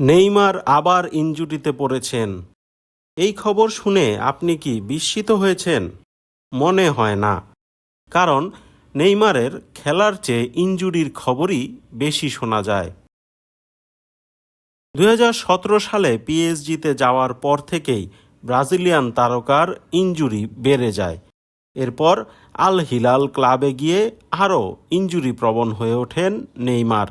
Neymar আবার ইনজুরিতে পড়েছেন। এই খবর শুনে আপনি কি বিস্মিত হয়েছেন? মনে হয় না। কারণ নেইমারের খেলার চেয়ে ইনজুরির খবরই বেশি শোনা যায়। দু হাজার সতেরো সালে পিএসজিতে যাওয়ার পর থেকেই ব্রাজিলিয়ান তারকার ইনজুরি বেড়ে যায়। এরপর আল হিলাল ক্লাবে গিয়ে আরও ইনজুরি প্রবণ হয়ে ওঠেন নেইমার।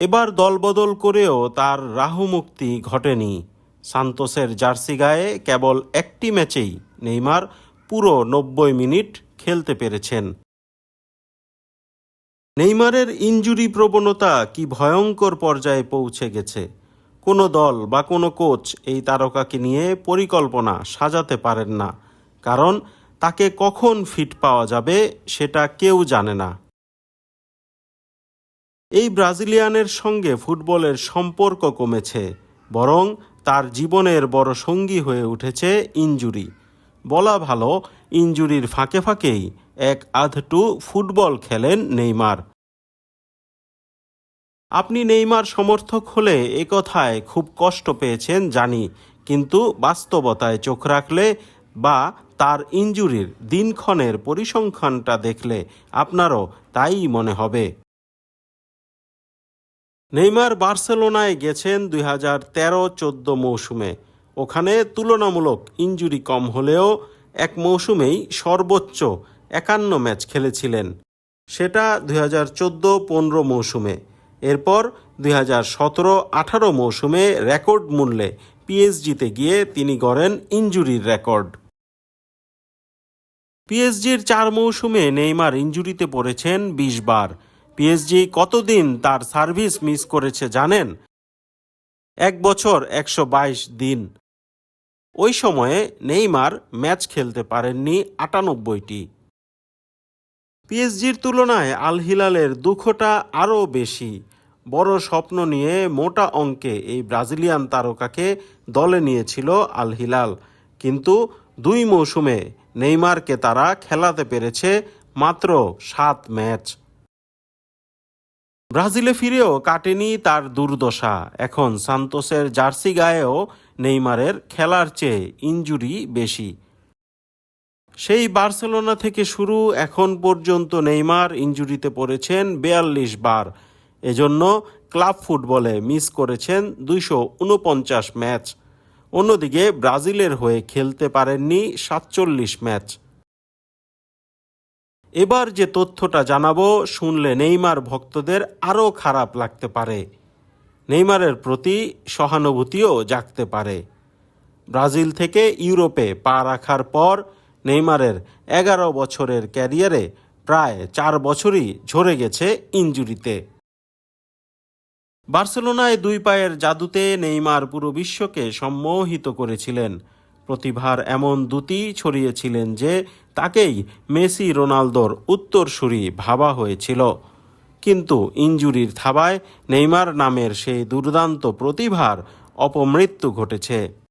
এবার দলবদল করেও তার রাহুমুক্তি ঘটেনি। সান্তোসের জার্সি গায়ে কেবল একটি ম্যাচেই নেইমার পুরো নব্বই মিনিট খেলতে পেরেছেন। নেইমারের ইনজুরি প্রবণতা কি ভয়ঙ্কর পর্যায়ে পৌঁছে গেছে? কোনো দল বা কোনো কোচ এই তারকাকে নিয়ে পরিকল্পনা সাজাতে পারেন না। কারণ তাকে কখন ফিট পাওয়া যাবে সেটা কেউ জানে না। এই ব্রাজিলিয়ানের সঙ্গে ফুটবলের সম্পর্ক কমেছে, বরং তার জীবনের বড় সঙ্গী হয়ে উঠেছে ইনজুরি। বলা ভালো, ইনজুরির ফাঁকে ফাঁকেই এক আধটু ফুটবল খেলেন নেইমার। আপনি নেইমার সমর্থক হলে এ কথায় খুব কষ্ট পেয়েছেন, জানি, কিন্তু বাস্তবতায় চোখ রাখলে বা তার ইনজুরির দিনক্ষণের পরিসংখ্যানটা দেখলে আপনারও তাই মনে হবে। নেইমার বার্সেলোনায় গেছেন দুই হাজার তেরো চোদ্দ মৌসুমে। ওখানে তুলনামূলক ইনজুরি কম হলেও এক মৌসুমেই সর্বোচ্চ একান্ন ম্যাচ খেলেছিলেন। সেটা দুই হাজার চোদ্দ পনেরো মৌসুমে। এরপর দুই হাজার সতেরো আঠারো মৌসুমে রেকর্ড মূল্যে পিএসজিতে গিয়ে তিনি গড়েন ইনজুরির রেকর্ড। পিএসজির চার মৌসুমে নেইমার ইনজুরিতে পড়েছেন বিশ বার। পিএসজি কতদিন তার সার্ভিস মিস করেছে জানেন? এক বছর একশো বাইশ দিন। ওই সময়ে নেইমার ম্যাচ খেলতে পারেননি আটানব্বইটি। পিএসজির তুলনায় আল হিলালের দুঃখটা আরও বেশি। বড় স্বপ্ন নিয়ে মোটা অঙ্কে এই ব্রাজিলিয়ান তারকাকে দলে নিয়েছিল আল হিলাল। কিন্তু দুই মৌসুমে নেইমারকে তারা খেলাতে পেরেছে মাত্র সাত ম্যাচ। ব্রাজিলে ফিরেও কাটেনি তার দুর্দশা। এখন সান্তোসের জার্সি গায়েও নেইমারের খেলার চেয়ে ইনজুরি বেশি। সেই বার্সেলোনা থেকে শুরু এখন পর্যন্ত নেইমার ইনজুরিতে পড়েছেন বেয়াল্লিশ বার। এজন্য ক্লাব ফুটবলে মিস করেছেন দুইশো উনপঞ্চাশ ম্যাচ। অন্যদিকে ব্রাজিলের হয়ে খেলতে পারেননি সাতচল্লিশ ম্যাচ। এবার যে তথ্যটা জানাব, শুনলে নেইমার ভক্তদের আরও খারাপ লাগতে পারে। নেইমারের প্রতি সহানুভূতিও জাগতে পারে। ব্রাজিল থেকে ইউরোপে পা রাখার পর নেইমারের এগারো বছরের ক্যারিয়ারে প্রায় চার বছরই ঝরে গেছে ইনজুরিতে। বার্সেলোনায় দুই পায়ের জাদুতে নেইমার পুরো বিশ্বকে সম্মোহিত করেছিলেন। প্রতিভার এমন দুটি ছড়িয়েছিলেন যে তাকেই মেসি রোনালদোর উত্তরসূরি ভাবা হয়েছিল। কিন্তু ইঞ্জুরির থাবায় নেইমার নামের সেই দুর্দান্ত প্রতিভার অপমৃত্যু ঘটেছে।